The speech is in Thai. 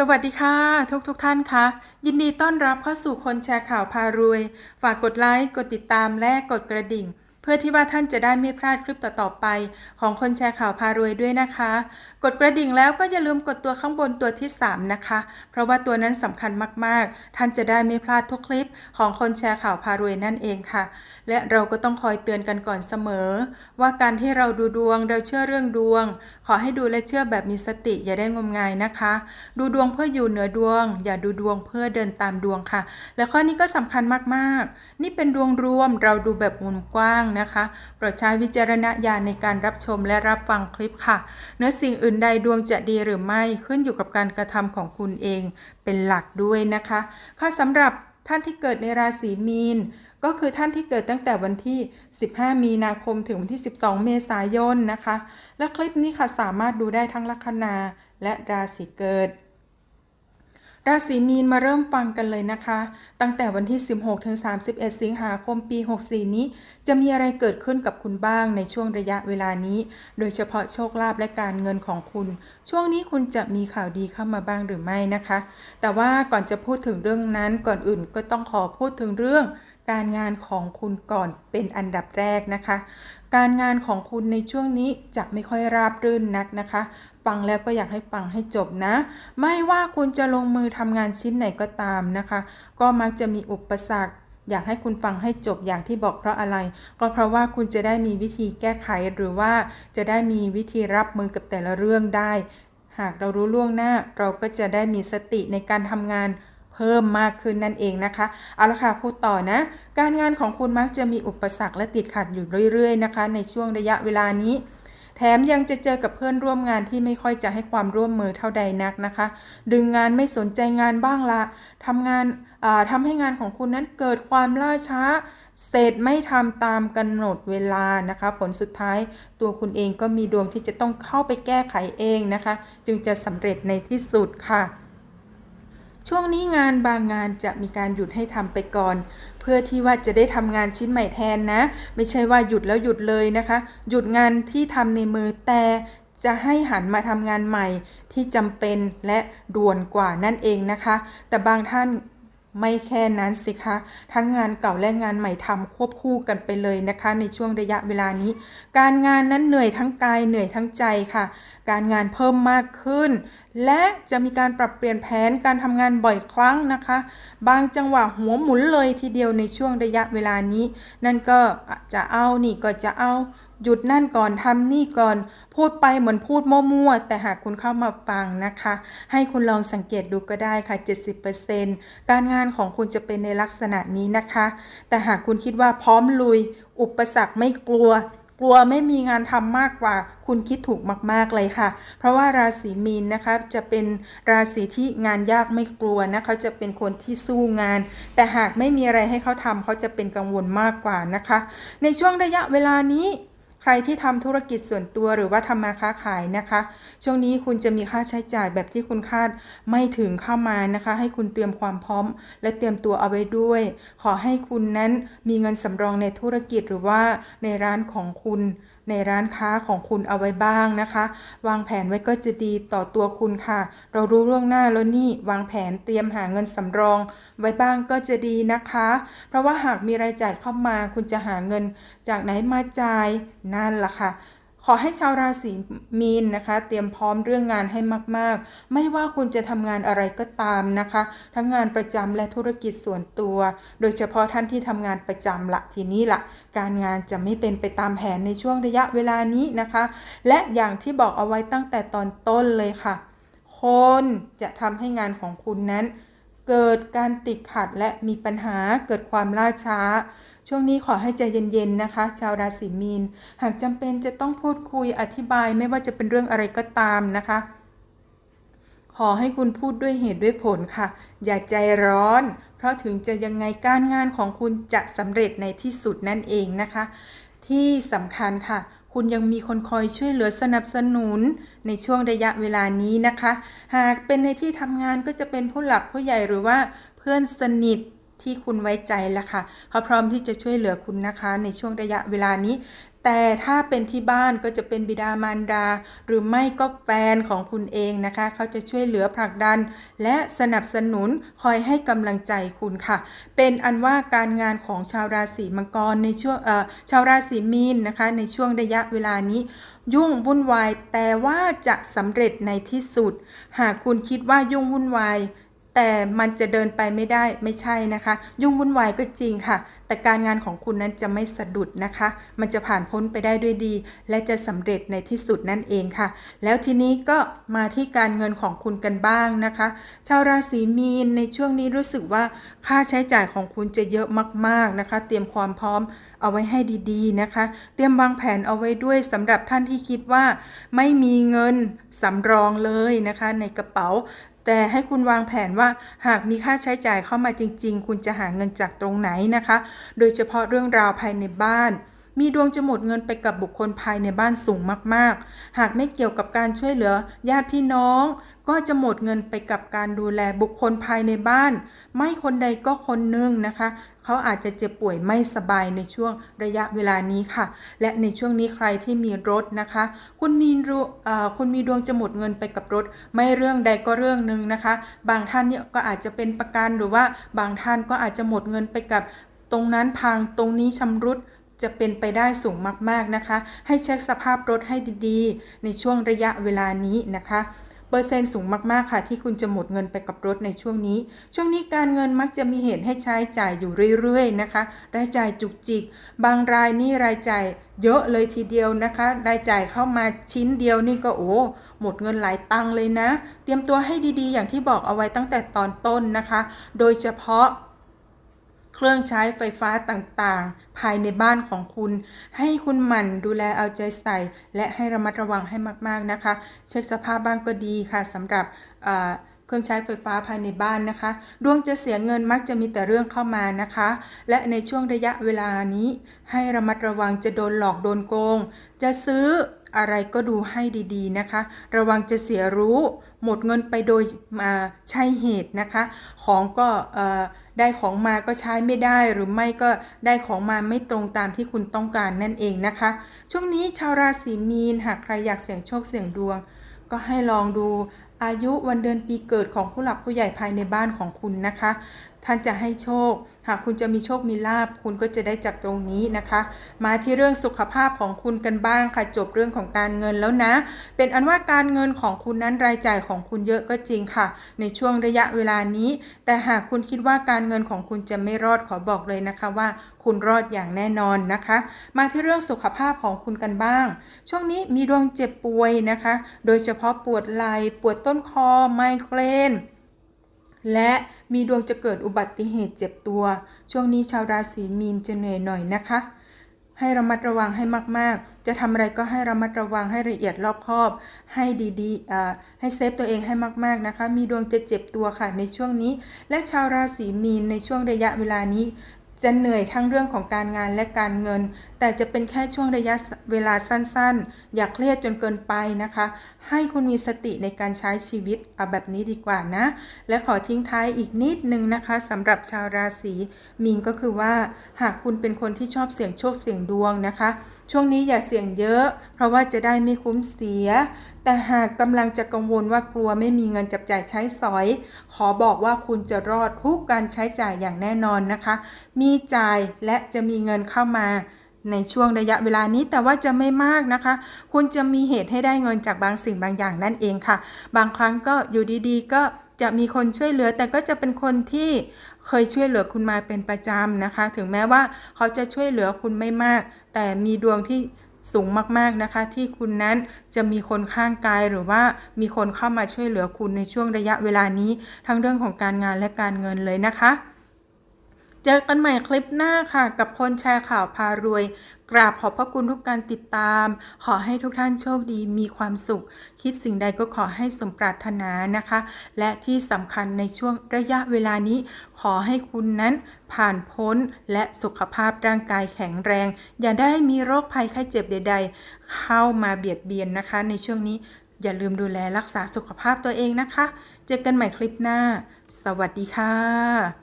สวัสดีค่ะ ทุกทุกท่านคะ ยินดีต้อนรับเข้าสู่คนแชร์ข่าวพารวย ฝากกดไลค์ กดติดตามและกดกระดิ่ง พื่อที่ว่าท่านจะได้ไม่พลาดคลิปต่อๆไป ของคนแชร์ข่าวพารวยด้วยนะคะ กดกระดิ่งแล้วก็อย่าลืมกดตัวข้างบนตัวที่ 3 นะคะ เพราะว่าตัวนั้นสำคัญมากๆ ท่านจะได้ไม่พลาดทุกคลิปของคนแชร์ข่าวพารวยนั่นเองค่ะ และเราก็ต้องคอยเตือนกันก่อนเสมอ ว่าการที่เราดูดวงเราเชื่อเรื่องดวง ขอให้ดูและเชื่อแบบมีสติอย่าได้งมงายนะคะ ดูดวงเพื่ออยู่เหนือดวง อย่าดูดวงเพื่อเดินตามดวงค่ะ และข้อนี้ก็สำคัญมากๆ นี่เป็นดวงรวมเราดูแบบมุมกว้างนะคะ โปรดใช้วิจารณญาณในการรับชมและรับฟังคลิปค่ะ เนื้อสิ่งอื่นใดดวงจะดีหรือไม่ขึ้นอยู่กับการกระทำของคุณเองเป็นหลักด้วยนะคะ ค่ะสำหรับท่านที่เกิดในราศีมีนก็คือท่านที่เกิดตั้งแต่วันที่ 15 มีนาคมถึงวันที่ 12 เมษายนนะคะ และคลิปนี้ค่ะสามารถดูได้ทั้งลัคนาและราศีเกิด ราศีมีนมาเริ่มฟังกันเลยนะคะ ตั้งแต่วันที่ 16ถึง31 สิงหาคมปี 64 นี้ จะมีอะไรเกิดขึ้นกับคุณบ้างในช่วงระยะเวลานี้ โดยเฉพาะโชคลาภและการเงินของคุณ ช่วงนี้คุณจะมีข่าวดีเข้ามาบ้างหรือไม่นะคะ แต่ว่าก่อนจะพูดถึงเรื่องนั้นก่อนอื่นก็ต้องขอพูดถึงเรื่องการงานของคุณก่อนเป็นอันดับแรกนะคะ การงานของคุณในช่วงนี้จะไม่ค่อยราบรื่นนักนะคะ ฟังแล้วก็อยากให้ฟังให้จบนะ ไม่ว่าคุณจะลงมือทำงานชิ้นไหนก็ตามนะคะ ก็มักจะมีอุปสรรคอยากให้คุณฟังให้จบอย่างที่บอกเพราะอะไร ก็เพราะว่าคุณจะได้มีวิธีแก้ไขหรือว่าจะได้มีวิธีรับมือกับแต่ละเรื่องได้ หากเรารู้ล่วงหน้าเราก็จะได้มีสติในการทำงาน พิ่มมากขึ้นนั่นเองนะคะ เอาละค่ะพูดต่อนะ การงานของคุณมักจะมีอุปสรรคและติดขัดอยู่เรื่อยๆนะคะ ในช่วงระยะเวลานี้ แถมยังจะเจอกับเพื่อนร่วมงานที่ไม่ค่อยจะให้ความร่วมมือเท่าใดนักนะคะ ดึงงานไม่สนใจงานบ้างละทำงานาทำให้งานของคุณนั้นเกิดความล่าช้า เสร็จไม่ทำตามกำหนดเวลานะคะ ผลสุดท้ายตัวคุณเองก็มีดวงที่จะต้องเข้าไปแก้ไขเองนะคะ จึงจะสำเร็จในที่สุดค่ะ ช่วงนี้งานบางงานจะมีการหยุดให้ทำไปก่อน เพื่อที่ว่าจะได้ทำงานชิ้นใหม่แทนนะ ไม่ใช่ว่าหยุดแล้วหยุดเลยนะคะ หยุดงานที่ทำในมือแต่จะให้หันมาทำงานใหม่ที่จำเป็นและด่วนกว่านั่นเองนะคะ แต่บางท่านไม่แค่นั้นสิคะ ทั้งงานเก่าและงานใหม่ทำควบคู่กันไปเลยนะคะ ในช่วงระยะเวลานี้ การงานนั้นเหนื่อยทั้งกายเหนื่อยทั้งใจค่ะ การงานเพิ่มมากขึ้น และจะมีการปรับเปลี่ยนแผนการทำงานบ่อยครั้งนะคะ บางจังหวะหัวหมุนเลยทีเดียวในช่วงระยะเวลานี้ นั่นก็จะเอานี่ก็จะเอา หยุดนั่นก่อนทำนี่ก่อน พูดไปเหมือนพูดมั่วๆแต่หากคุณเข้ามาฟังนะคะ ให้คุณลองสังเกตดูก็ได้ค่ะ 70%การงานของคุณจะเป็นในลักษณะนี้นะคะ แต่หากคุณคิดว่าพร้อมลุย อุปสรรคไม่กลัว กลัวไม่มีงานทำมากกว่า คุณคิดถูกมาก ๆ เลยค่ะ เพราะว่าราศีมีนนะคะจะเป็นราศีที่งานยากไม่กลัวนะเขาจะเป็นคนที่สู้งาน แต่หากไม่มีอะไรให้เขาทำเขาจะเป็นกังวลมากกว่านะคะ ในช่วงระยะเวลานี้ รที่ทำธุรกิจส่วนตัวหรือว่าทำมาค้าขายนะคะ ช่วงนี้คุณจะมีค่าใช้จ่ายแบบที่คุณคาดไม่ถึงเข้ามานะคะ ให้คุณเตรียมความพร้อม และเตรียมตัวเอาไว้ด้วย ขอให้คุณนั้นมีเงินสำรองในธุรกิจหรือว่าในร้านของคุณ ในร้านค้าของคุณเอาไว้บ้างนะคะ วางแผนไว้ก็จะดีต่อตัวคุณค่ะ เรารู้ล่วงหน้าแล้วนี่วางแผนเตรียมหาเงินสำรอง ไว้บ้างก็จะดีนะคะ เพราะว่าหากมีรายจ่ายเข้ามาคุณจะหาเงิน จากไหนมาจ่ายนั่นล่ะค่ะ อให้ชาวราศีมีนนะคะ เตรียมพร้อมเรื่องงานให้มาก ๆ ไม่ว่าคุณจะทำงานอะไรก็ตามนะคะ ทั้งงานประจำและธุรกิจส่วนตัว โดยเฉพาะท่านที่ทำงานประจำละทีนี้ละการงานจะไม่เป็นไปตามแผนในช่วงระยะเวลานี้นะคะ และอย่างที่บอกเอาไว้ตั้งแต่ตอนต้นเลยค่ะ คนจะทำให้งานของคุณนั้น เกิดการติดขัดและมีปัญหาเกิดความล่าช้า ช่วงนี้ขอให้ใจเย็นๆนะคะ ชาวราศีมีน หากจำเป็นจะต้องพูดคุยอธิบายไม่ว่าจะเป็นเรื่องอะไรก็ตามนะคะ ขอให้คุณพูดด้วยเหตุด้วยผลค่ะ อย่าใจร้อน เพราะถึงจะยังไงการงานของคุณจะสำเร็จในที่สุดนั่นเองนะคะ ที่สำคัญค่ะ คุณยังมีคนคอยช่วยเหลือสนับสนุน ในช่วงระยะเวลานี้นะคะ หากเป็นในที่ทำงานก็จะเป็นผู้หลักผู้ใหญ่หรือว่าเพื่อนสนิทที่คุณไว้ใจแล้วค่ะเขาพร้อมที่จะช่วยเหลือคุณนะคะ ในช่วงระยะเวลานี้ แต่ถ้าเป็นที่บ้านก็จะเป็นบิดามารดา หรือไม่ก็แฟนของคุณเองนะคะ เขาจะช่วยเหลือผลักดัน และสนับสนุนคอยให้กำลังใจคุณค่ะ เป็นอันว่าการงานของชาวราศีมังกรในช่วงเอ่อชาวราศีมีนนะคะ ในช่วงระยะเวลานี้ ยุ่งวุ่นวาย แต่ว่าจะสำเร็จในที่สุด หากคุณคิดว่ายุ่งวุ่นวายแต่มันจะเดินไปไม่ได้ไม่ใช่นะคะ ยุ่งวุ่นวายก็จริงค่ะ แต่การงานของคุณนั้นจะไม่สะดุดนะคะ มันจะผ่านพ้นไปได้ด้วยดี และจะสำเร็จในที่สุดนั่นเองค่ะ แล้วทีนี้ก็มาที่การเงินของคุณกันบ้างนะคะ ชาวราศีมีนในช่วงนี้รู้สึกว่าค่าใช้จ่ายของคุณจะเยอะมาก ๆนะคะ เตรียมความพร้อมเอาไว้ให้ดีๆนะคะ เตรียมวางแผนเอาไว้ด้วยสำหรับท่านที่คิดว่า ไม่มีเงินสำรองเลยนะคะ ในกระเป๋า แต่ให้คุณวางแผนว่าหากมีค่าใช้จ่ายเข้ามาจริง ๆ คุณจะหาเงินจากตรงไหนนะคะ โดยเฉพาะเรื่องราวภายในบ้าน มีดวงจะหมดเงินไปกับบุคคลภายในบ้านสูงมากๆ หากไม่เกี่ยวกับการช่วยเหลือ ญาติพี่น้อง ก็จะหมดเงินไปกับการดูแลบุคคลภายในบ้าน ไม่คนใดก็คนหนึ่งนะคะ เขาอาจจะเจ็บป่วยไม่สบายในช่วงระยะเวลานี้ค่ะ และในช่วงนี้ใครที่มีรถนะคะ คุณมีรู้คุณมีดวงจะหมดเงินไปกับรถ ไม่เรื่องใดก็เรื่องหนึ่งนะคะ บางท่านเนี่ยก็อาจจะเป็นประกันหรือว่าบางท่านก็อาจจะหมดเงินไปกับ ตรงนั้นพังตรงนี้ชำรุดจะเป็นไปได้สูงมาก ๆ นะคะ ให้เช็คสภาพรถให้ดี ๆ ในช่วงระยะเวลานี้นะคะ เปอร์เซ็นต์สูงมากๆค่ะ ที่คุณจะหมดเงินไปกับรถในช่วงนี้ ช่วงนี้การเงินมักจะมีเหตุให้ใช้จ่ายอยู่เรื่อยๆนะคะ รายจ่ายจุกจิก บางรายนี่รายจ่ายเยอะเลยทีเดียวนะคะ รายจ่ายเข้ามาชิ้นเดียวนี่ก็โอ้หมดเงินหลายตังเลยนะ เตรียมตัวให้ดีๆ อย่างที่บอกเอาไว้ตั้งแต่ตอนต้นนะคะ โดยเฉพาะ เครื่องใช้ไฟฟ้าต่างๆ ภายในบ้านของคุณ ให้คุณหมั่นดูแลเอาใจใส่ และให้ระมัดระวังให้มากๆนะคะ เช็คสภาพบ้านก็ดีค่ะสำหรับเครื่องใช้ไฟฟ้าภายในบ้านนะคะ ดวงจะเสียเงินมักจะมีแต่เรื่องเข้ามานะคะ และในช่วงระยะเวลานี้ ให้ระมัดระวังจะโดนหลอกโดนโกง จะซื้ออะไรก็ดูให้ดีๆนะคะ ระวังจะเสียรู้ หมดเงินไปโดยมาใช่เหตุนะคะ ของก็ ได้ของมาก็ใช้ไม่ได้หรือไม่ก็ได้ของมาไม่ตรงตามที่คุณต้องการนั่นเองนะคะ ช่วงนี้ชาวราศีมีนหากใครอยากเสี่ยงโชคเสี่ยงดวง ก็ให้ลองดูอายุวันเดือนปีเกิดของผู้หลักผู้ใหญ่ภายในบ้านของคุณนะคะ ท่านจะให้โชค หากคุณจะมีโชคมีลาบคุณก็จะได้จากตรงนี้นะคะ มาที่เรื่องสุขภาพของคุณกันบ้างค่ะจบเรื่องของการเงินแล้วนะ เป็นอันว่าการเงินของคุณนั้นรายจ่ายของคุณเยอะก็จริงค่ะ ในช่วงระยะเวลานี้ แต่หากคุณคิดว่าการเงินของคุณจะไม่รอดขอบอกเลยนะคะว่าคุณรอดอย่างแน่นอนนะคะ มาที่เรื่องสุขภาพของคุณกันบ้าง ช่วงนี้มีดวงเจ็บป่วยนะคะ โดยเฉพาะปวดไหล่ปวดต้นคอไมเกรน และมีดวงจะเกิดอุบัติเหตุเจ็บตัว ช่วงนี้ชาวราศีมีนจะเหนื่อยหน่อยนะคะ ให้ระมัดระวังให้มากๆ จะทำอะไรก็ให้ระมัดระวังให้ละเอียดรอบคอบ ให้ดีๆให้เซฟตัวเองให้มากๆนะคะ มีดวงจะเจ็บตัวค่ะในช่วงนี้ และชาวราศีมีนในช่วงระยะเวลานี้ จะเหนื่อยทั้งเรื่องของการงานและการเงิน แต่จะเป็นแค่ช่วงระยะเวลาสั้นๆ อย่าเครียดจนเกินไปนะคะ ให้คุณมีสติในการใช้ชีวิตเอาแบบนี้ดีกว่านะ และขอทิ้งท้ายอีกนิดนึงนะคะสำหรับชาวราศีมีนก็คือว่า หากคุณเป็นคนที่ชอบเสี่ยงโชคเสี่ยงดวงนะคะ ช่วงนี้อย่าเสี่ยงเยอะ เพราะว่าจะได้ไม่คุ้มเสีย แต่หากกำลังจะกังวลว่ากลัวไม่มีเงินจับจ่ายใช้สอย ขอบอกว่าคุณจะรอดทุกการใช้จ่ายอย่างแน่นอนนะคะ มีจ่ายและจะมีเงินเข้ามาในช่วงระยะเวลานี้แต่ว่าจะไม่มากนะคะ คุณจะมีเหตุให้ได้เงินจากบางสิ่งบางอย่างนั่นเองค่ะ บางครั้งก็อยู่ดีๆ ก็จะมีคนช่วยเหลือ แต่ก็จะเป็นคนที่เคยช่วยเหลือคุณมาเป็นประจำนะคะ ถึงแม้ว่าเขาจะช่วยเหลือคุณไม่มาก แต่มีดวงที่ สูงมากๆนะคะ ที่คุณนั้นจะมีคนข้างกายหรือว่ามีคนเข้ามาช่วยเหลือคุณในช่วงระยะเวลานี้ ทั้งเรื่องของการงานและการเงินเลยนะคะ เจอกันใหม่คลิปหน้าค่ะ กับคนแชร์ข่าวพารวย กราบขอบพระคุณทุกการติดตาม ขอให้ทุกท่านโชคดีมีความสุข คิดสิ่งใดก็ขอให้สมปรารถนานะคะ และที่สำคัญในช่วงระยะเวลานี้ ขอให้คุณนั้นผ่านพ้นและสุขภาพร่างกายแข็งแรง อย่าได้มีโรคภัยไข้เจ็บใด ๆ เข้ามาเบียดเบียนนะคะ ในช่วงนี้อย่าลืมดูแลรักษาสุขภาพตัวเองนะคะ เจอกันใหม่คลิปหน้า สวัสดีค่ะ